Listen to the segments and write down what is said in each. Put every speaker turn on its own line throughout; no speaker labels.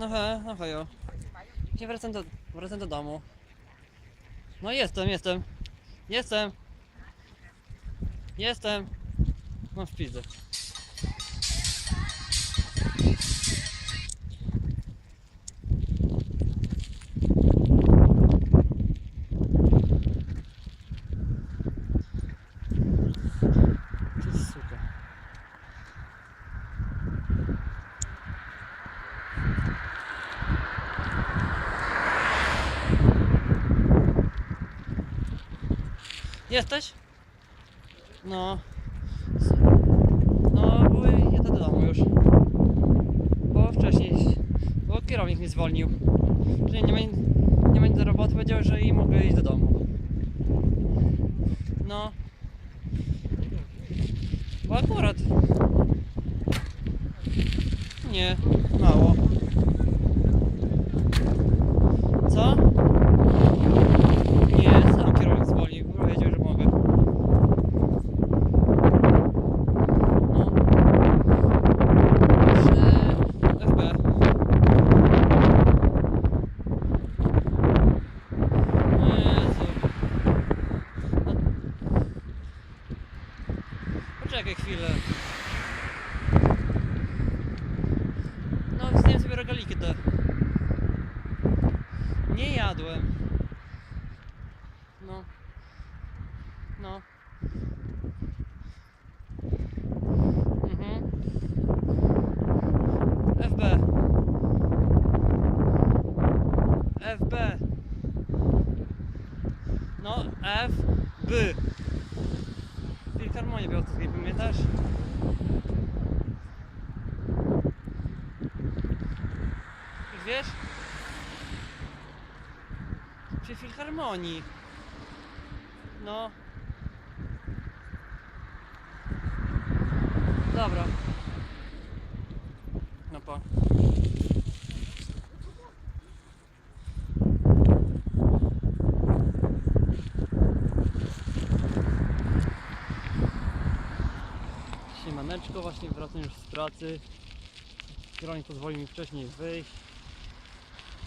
No he, no hejo. Nie wracam do, wracam do domu. No jestem, jestem. Jestem. Jestem. Mam w pizdę. Jesteś? No. No, bo jadę do domu już. Bo wcześniej, bo kierownik mnie zwolnił. Że nie ma, nie ma nic do roboty, powiedział, że i mogę iść do domu. No. Bo akurat. Nie, mało. Co? Nie, sam kierownik zwolnił, powiedział, że mogę. No. Przy FB. Jezu. No. Poczekaj chwilę. No, zdjąłem sobie rogaliki te. Nie jadłem. No. No. Mhm. FB. FB. No, F, B. Filharmonię Białostockiej, pamiętasz? Już wiesz? Przy Filharmonii. No. Dobra. No pa. Siemaneczko, właśnie wracam już z pracy. Kierownik pozwolił mi wcześniej wyjść.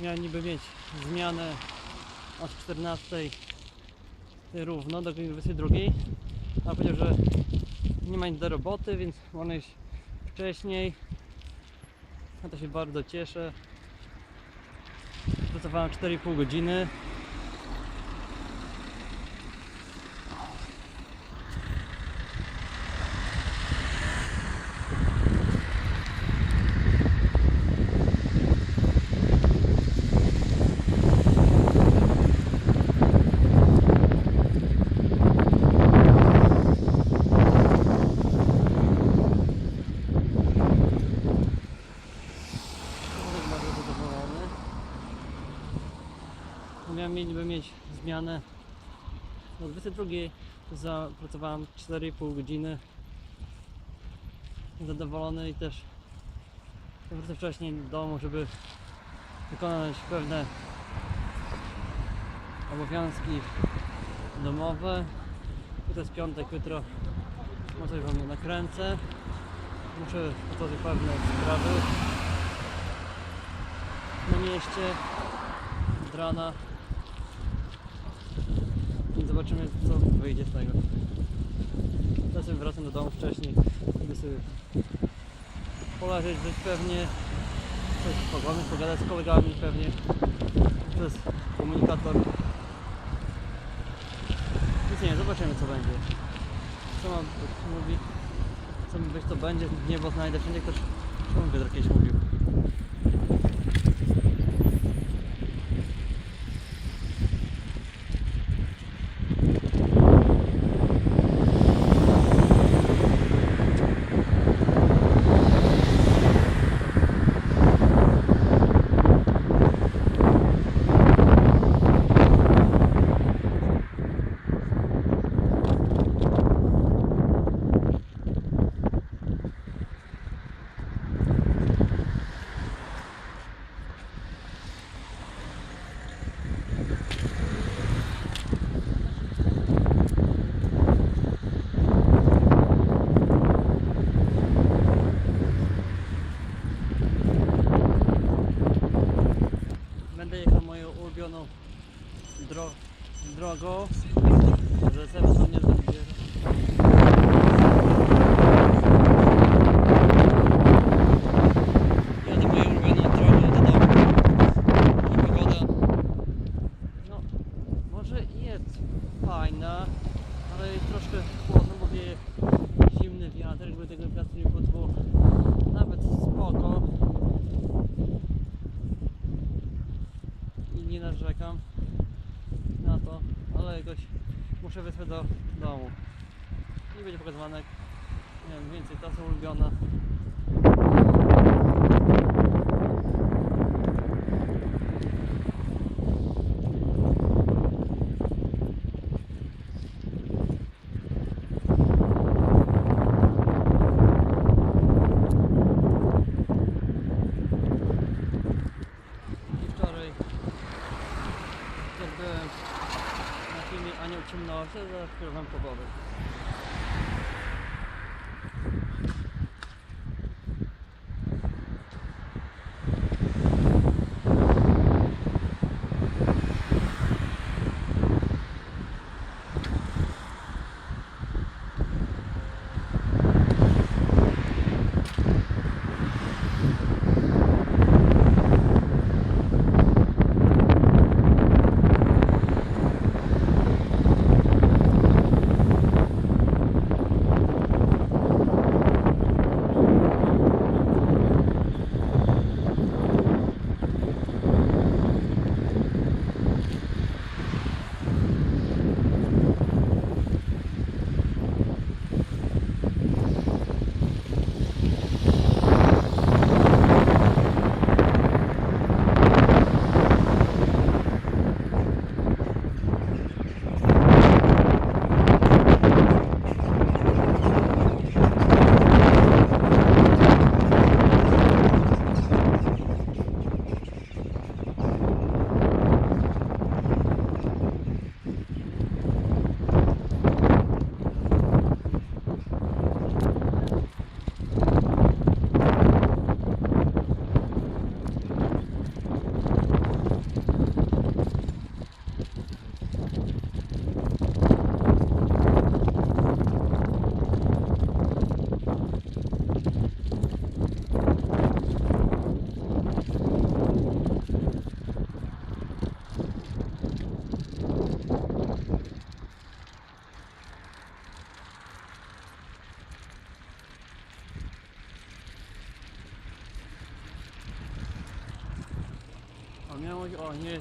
Miałem niby mieć zmianę od 14 równo do godziny 22. A powiedział, że nie ma nic do roboty, więc można iść wcześniej. Ja to się bardzo cieszę. Pracowałem 4,5 godziny. Człowiek bardzo zadowolony. Miałem niby mieć zmianę o 22. Zapracowałem 4,5 godziny. Zadowolony i też wrócę wcześniej do domu, żeby wykonać pewne obowiązki domowe. Jutro jest piątek, jutro może wam nakręcę. Muszę otworzyć pewne sprawy na mieście od rana. Zobaczymy co wyjdzie z tego. Sobie wracam do domu wcześniej, żeby sobie poleżeć, być pewnie, coś pogadać, pogadać z kolegami pewnie przez komunikator. Więc nie, zobaczymy co będzie. Co ma być, mówi, co mi być to będzie, niebo znajdę wszędzie ktoś, on by kiedyś mówił. Spoko, że to nie zabierze. Jadę moją ulubioną drogą do domu. I pogoda, no, może jest fajna, ale jest troszkę chłodno, bo wieje zimny wiatr, jakby tego wiatru nie było, nawet spoko. I nie narzekam ale jakoś muszę wysłać do domu. I będzie pokazywane, nie wiem, więcej trasa ulubiona. Unbelievable.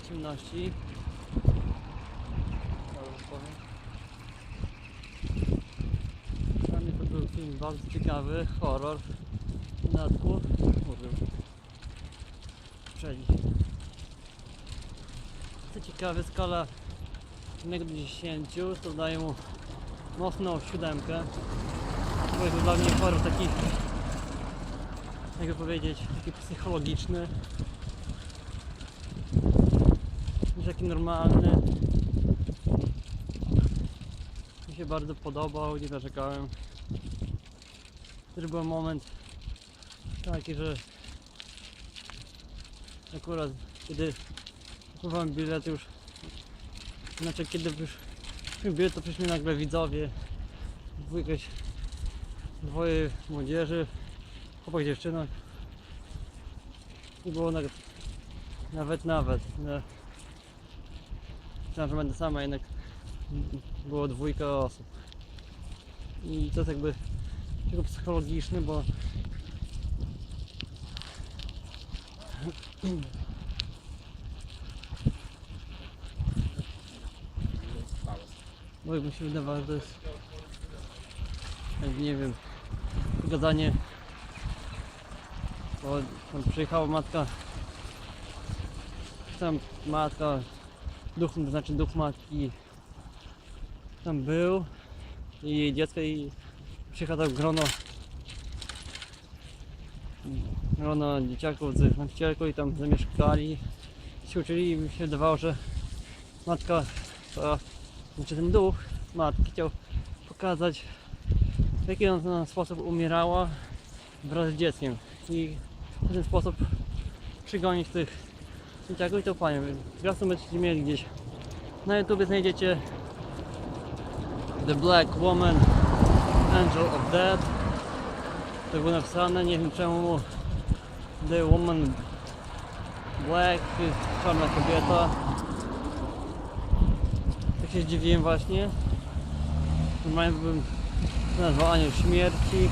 Ciemności. Dla mnie to był film bardzo ciekawy, horror. Na dół mówił. Przedzi. Co ciekawe, skala 1 do 10 to daje mu mocną siódemkę. Bo jest to dla mnie horror taki, jakby powiedzieć, taki psychologiczny. Jest taki normalny. Mi się bardzo podobał, nie narzekałem. Też był moment taki, że akurat kiedy kupowałem bilet już znaczy kiedy już bilet to przyszli nagle widzowie dwójkać dwoje młodzieży chłopak dziewczyna i było nawet nawet nawet. Myślałem, że będę sama, jednak było dwójka osób. I to jest jakby tylko psychologiczny, bo bo mi się wydawało, że to jest jak nie wiem gadanie bo tam przyjechała matka tam matka duch, znaczy duch matki tam był i jej dziecko i przyjechał grono grono dzieciaków z nauczycielką i tam zamieszkali. Się uczyli i mi się wydawało, że matka to znaczy ten duch matki chciał pokazać w jaki ona sposób umierała wraz z dzieckiem i w ten sposób przygonić tych dzieciaków i tą panią. Zwiastun będziecie mieli gdzieś Na YouTube znajdziecie The Black Woman Angel of Death. Tak było napisane, nie wiem czemu The Woman Black, to jest czarna kobieta. Tak się zdziwiłem właśnie. Normalnie bym nazwał Anioł Śmierci.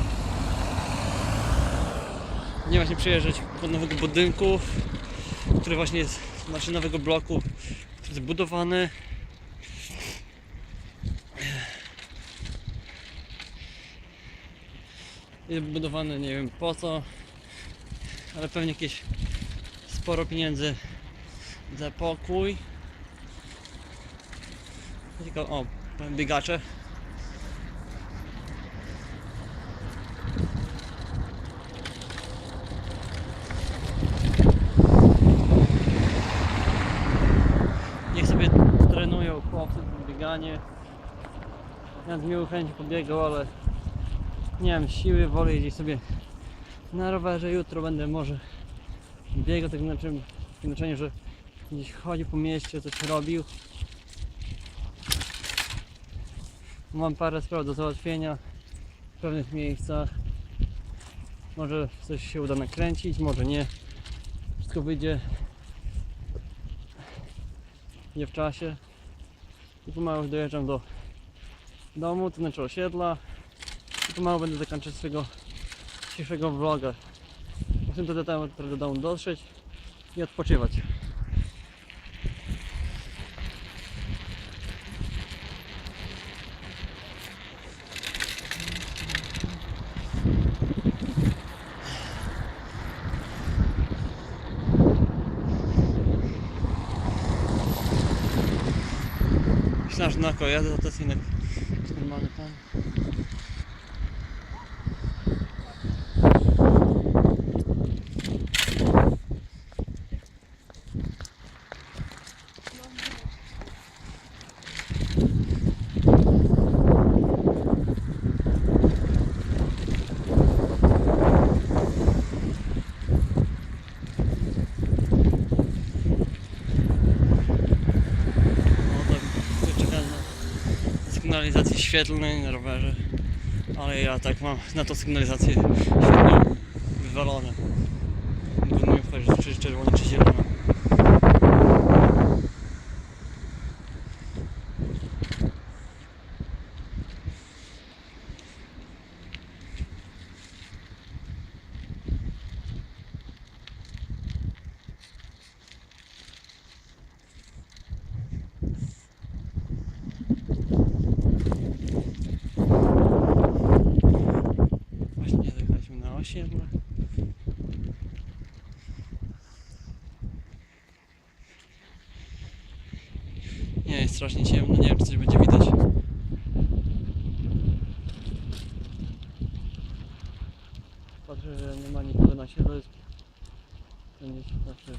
Nie właśnie przyjeżdżać do nowego budynku, który właśnie jest, znaczy nowego bloku, który jest budowany. Jest budowany nie wiem po co, ale pewnie jakieś sporo pieniędzy za pokój. Tylko, o, biegacze. Bieganie. Ja z miłą pobiegał, ale nie mam siły, wolę jeździć sobie na rowerze. Jutro będę może biegał, tak znaczy, w takim znaczeniu, że gdzieś chodzi po mieście, coś robił. Mam parę spraw do załatwienia w pewnych miejscach. Może coś się uda nakręcić, może nie. Wszystko wyjdzie nie w czasie. I pomału już dojeżdżam do domu, to znaczy osiedla. I pomału będę zakończyć swojego dzisiejszego vloga. Musimy do, domu, do domu dotrzeć i odpoczywać. Myślałem, że na koło jadę, to jest normalny pan. No tak, czekam na sygnalizację świetlnej na rowerze. Ale ja tak mam na to sygnalizację świetlną wywalone. Trudno mi powiedzieć, czy czerwona, czy zielona. Właśnie osiedle. Nie, jest strasznie ciemno, nie wiem czy coś będzie widać. Patrzę, że nie ma nikogo na siedle. Jest... Gdzieś patrzę.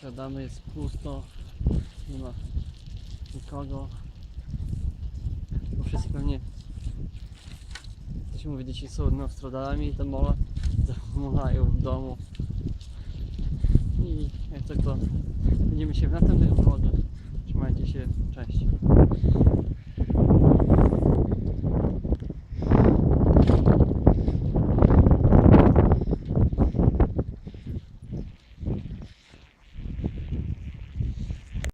Siadamy, jest pusto. Nie ma nikogo. Bo wszyscy pewnie to się mówi, dzieci są Nostradami te mola zamulają w domu. I jak tak to widzimy się w następnych vlogach. Trzymajcie się, cześć.